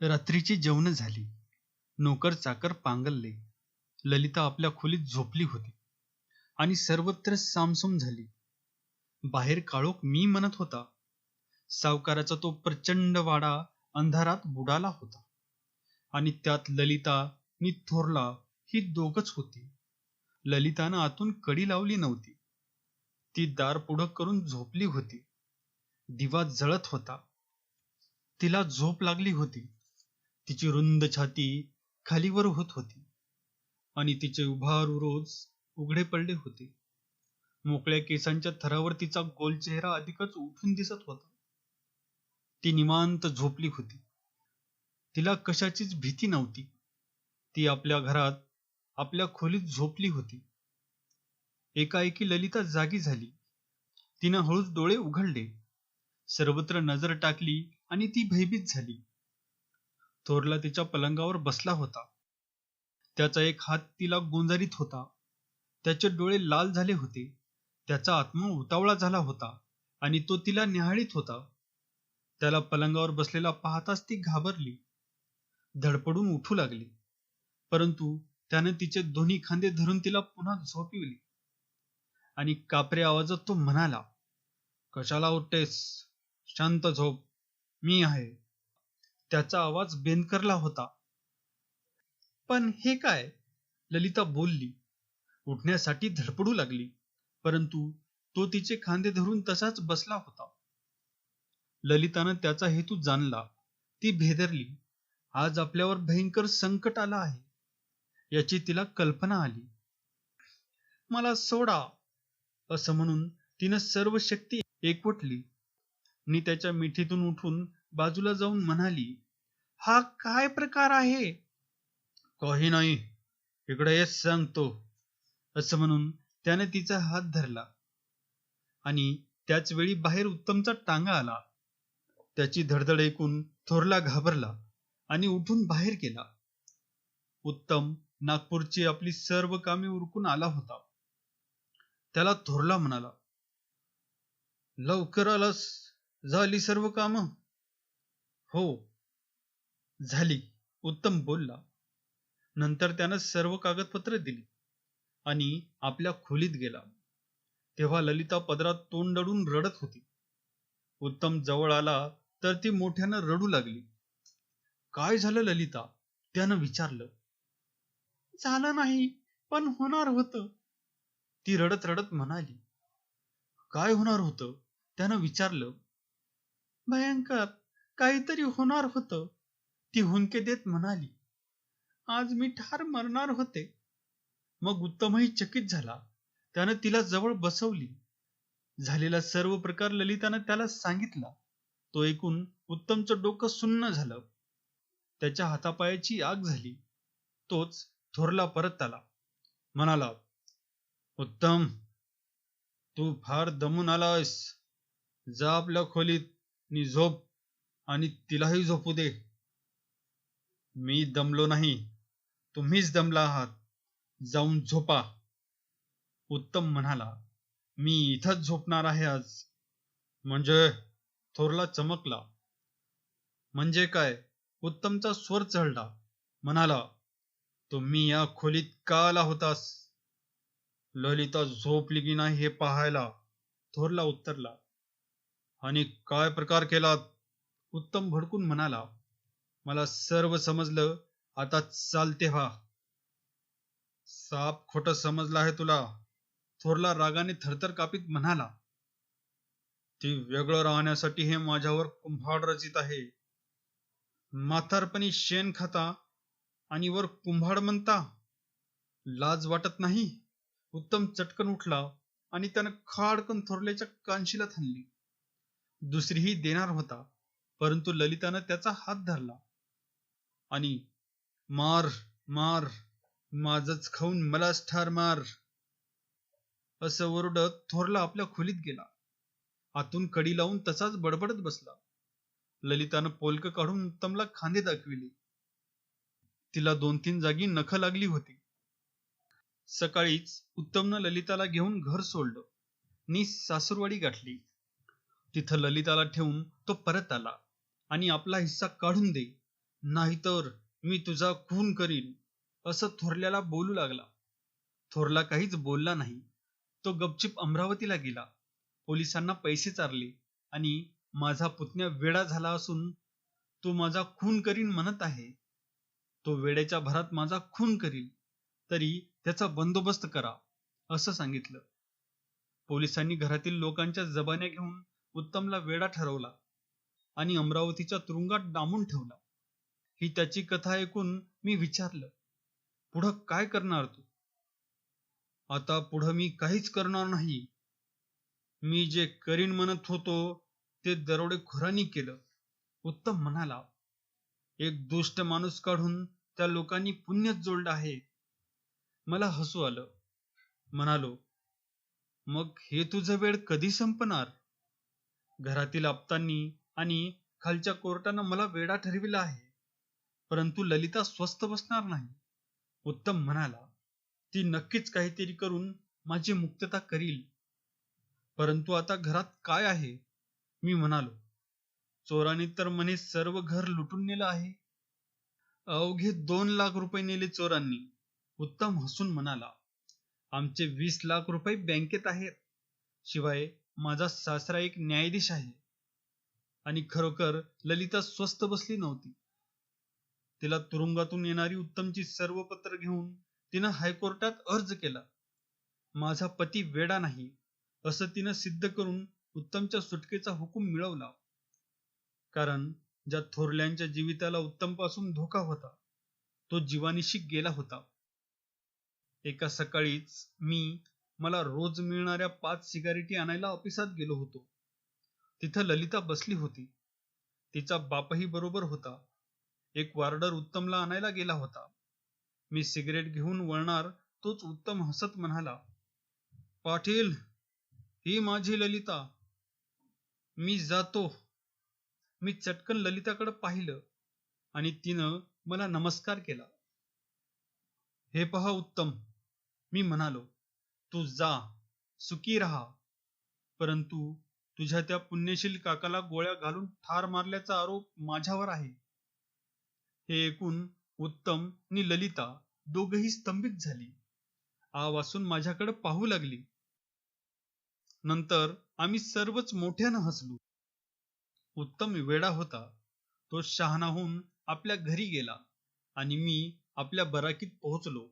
रात्रीची जेवण झाली. नोकर चाकर पांगलले. ललिता आपल्या खोलीत झोपली होती. आणि सर्वत्र सामसूम झाली. बाहेर काळोख मी म्हणत होता. सावकाराचा तो प्रचंड वाडा अंधारात बुडाला होता. आणि त्यात ललिता मी थोरला ही दोघच होती. ललितानं आतून कडी लावली नव्हती. ती दार पुढं करून झोपली होती. दिवा जळत होता. तिला झोप लागली होती. तिची रुंद छाती खालीवर होत होती आणि तिचे उभार रोज उघडे पडले होते. मोकळ्या केसांच्या थरावर तिचा गोल चेहरा अधिकच उठून दिसत होता. ती निवांत झोपली होती. तिला कशाचीच भीती नव्हती. ती आपल्या घरात आपल्या खोलीत झोपली होती. एकाएकी ललिता जागी झाली. तिनं हळूच डोळे उघडले. सर्वत्र नजर टाकली आणि ती भयभीत झाली. थोरला तिच्या पलंगावर बसला होता. त्याचा एक हात तिला गोंजारीत होता. त्याचे डोळे लाल झाले होते. त्याचा आत्मा उतावळा झाला होता आणि तो तिला निहाळीत होता. त्याला पलंगावर बसलेला पाहताच ती घाबरली. धडपडून उठू लागली. परंतु त्याने तिचे दोन्ही खांदे धरून तिला पुन्हा झोपविली. आणि कापरे आवाजात तो म्हणाला कशाला उठतेस? शांत झोप. मी आहे. त्याचा आवाज बेनकरला होता. पण हे काय? ललिता बोलली. उठण्यासाठी धडपडू लागली. परंतु तो तिचे खांदे धरून तसाच बसला होता. ललितानं त्याचा हेतू जाणला. ती भेदरली. आज आपल्यावर भयंकर संकट आलं आहे. याची तिला कल्पना आली. मला सोडा असं म्हणून तिनं सर्व शक्ती एकवटली. मी त्याच्या मिठीतून उठून बाजूला जाऊन म्हणाली हा काय प्रकार आहे? काही नाही. इकडे येस सांगतो. असं म्हणून त्याने तिचा हात धरला. आणि त्याच वेळी बाहेर उत्तमचा टांगा आला. त्याची धडधड ऐकून थोरला घाबरला आणि उठून बाहेर गेला. उत्तम नागपूरची आपली सर्व कामे उरकून आला होता. त्याला थोरला म्हणाला लवकर आलास. झाली सर्व कामं. हो. झाली. उत्तम बोलला. नंतर त्यानं सर्व कागदपत्र दिली आणि आपल्या खोलीत गेला. तेव्हा ललिता पदरात तोंडडून रडत होती. उत्तम जवळ आला तर ती मोठ्यानं रडू लागली. काय झालं ललिता? त्यानं विचारलं. झालं नाही पण होणार होत. ती रडत रडत म्हणाली. काय होणार होतं? त्यानं विचारलं. भयंकर काहीतरी होणार होतं. ती हुंके देत म्हणाली आज मी ठार मरणार होते. मग उत्तमही चकित झाला. त्यानं तिला जवळ बसवली. झालेला सर्व प्रकार ललितानं त्याला सांगितला. तो ऐकून उत्तमचं डोकं सुन्न झालं. त्याच्या हातापायाची आग झाली. तोच थोरला परत आला. म्हणाला उत्तम तू फार दमून आलास जा आपल्या खोलीत नि झोप. आणि तिलाही झोपू दे. मी दमलो नाही. तुम्हीच दमला आहात. जाऊन झोपा. उत्तम म्हणाला मी इथंच झोपणार आहे आज. म्हणजे? थोरला चमकला. म्हणजे काय? उत्तमचा स्वर चढला. म्हणाला तुम्ही या खोलीत का आला होतास ललिता झोपली की नाही हे पाहायला. थोरला उत्तरला आणि काय प्रकार केलात? उत्तम भडकून म्हणाला मला सर्व समजलं. आता चालते व्हा साप खोट समजला आहे तुला. थोरला रागाने थरथर कापीत म्हणाला ती वेगळं राहण्यासाठी हे माझ्यावर कुंभाड रचित आहे. म्हातारपणी शेण खाता आणि वर कुंभाड म्हणता. लाज वाटत नाही. उत्तम चटकन उठला आणि त्यानं खाडकन थोरल्याच्या कानशीला थांबली. दुसरीही देणार होता. परंतु ललितानं त्याचा हात धरला. आणि मार मार माझच खाऊन मलाच ठार मार असं ओरडत थोरला आपल्या खोलीत गेला. आतून कडी लावून तसाच बडबडत बसला. ललितानं पोलक काढून उत्तमला खांदे दाखविले तिला दोन तीन जागी नख लागली होती. सकाळीच उत्तमनं ललिताला घेऊन घर सोडलं. नि सासूरवाडी गाठली. तिथं ललिताला ठेवून तो परत आला. आणि आपला हिस्सा काढून दे. नाहीतर मी तुझा खून करीन. असं थोरल्याला बोलू लागला. थोरला काहीच बोलला नाही. तो गपचिप अमरावतीला गेला. पोलिसांना पैसे चारले आणि माझा पुतण्या वेडा झाला असून तो माझा खून करीन म्हणत आहे. तो वेड्याच्या भरात माझा खून करील. तरी त्याचा बंदोबस्त करा असं सांगितलं. पोलिसांनी घरातील लोकांच्या जबान्या घेऊन उत्तमला वेडा ठरवला. आणि अमरावतीच्या तुरुंगात डांबून ठेवला. ही त्याची कथा ऐकून मी विचारलं पुढं काय करणार तू? आता पुढं मी काहीच करणार नाही. मी जे करीन म्हणत होतो ते दरोडेखोरांनी केलं. उत्तम म्हणाला एक दुष्ट माणूस काढून त्या लोकांनी पुण्यच जोडलं आहे. मला हसू आलं. म्हणालो मग हे तुझं वेळ कधी संपणार? घरातील आप्तांनी आणि खालच्या कोर्टानं मला वेडा ठरविला आहे. परंतु ललिता स्वस्थ बसणार नाही. उत्तम म्हणाला ती नक्कीच काहीतरी करून माझी मुक्तता करील. परंतु आता घरात काय आहे? मी म्हणालो चोराने तर म्हणे सर्व घर लुटून नेलं आहे. अवघे दोन लाख रुपये नेले चोरांनी उत्तम हसून म्हणाला. आमचे वीस लाख रुपये बँकेत आहेत. शिवाय माझा सासरा एक न्यायाधीश आहे. आणि खरोखर ललिता स्वस्त बसली नव्हती. तिला तुरुंगातून येणारी उत्तमची सर्व पत्र घेऊन तिनं हायकोर्टात अर्ज केला. माझा पती वेडा नाही असं तिनं सिद्ध करून उत्तमच्या सुटकेचा हुकूम मिळवला. कारण ज्या थोरल्यांच्या जीविताला उत्तमपासून धोका होता तो जीवानिशी गेला होता. एका सकाळीच मी मला रोज मिळणाऱ्या पाच सिगारेटी आणायला ऑफिसात गेलो होतो. तिथं ललिता बसली होती. तिचा बापही बरोबर होता. एक वार्डर उत्तमला आणायला गेला होता. मी सिगरेट घेऊन वळणार तोच उत्तम हसत म्हणाला पाटील ही माझी ललिता. मी जातो. मी चटकन ललिताकडे पाहिलं आणि तिनं मला नमस्कार केला. हे पहा उत्तम मी म्हणालो तू जा सुखी राहा. परंतु तुझ्या त्या पुण्यशील काकाला गोळ्या घालून ठार मारल्याचा आरोप माझ्यावर आहे. हे ऐकून उत्तम आणि ललिता दोघही स्तंभित झाली. आ वासून माझ्याकडे पाहू लागली. नंतर आम्ही सर्वच मोठ्यानं हसलो. उत्तम वेडा होता. तो शहाणाहून आपल्या घरी गेला आणि मी आपल्या बराकीत पोहोचलो.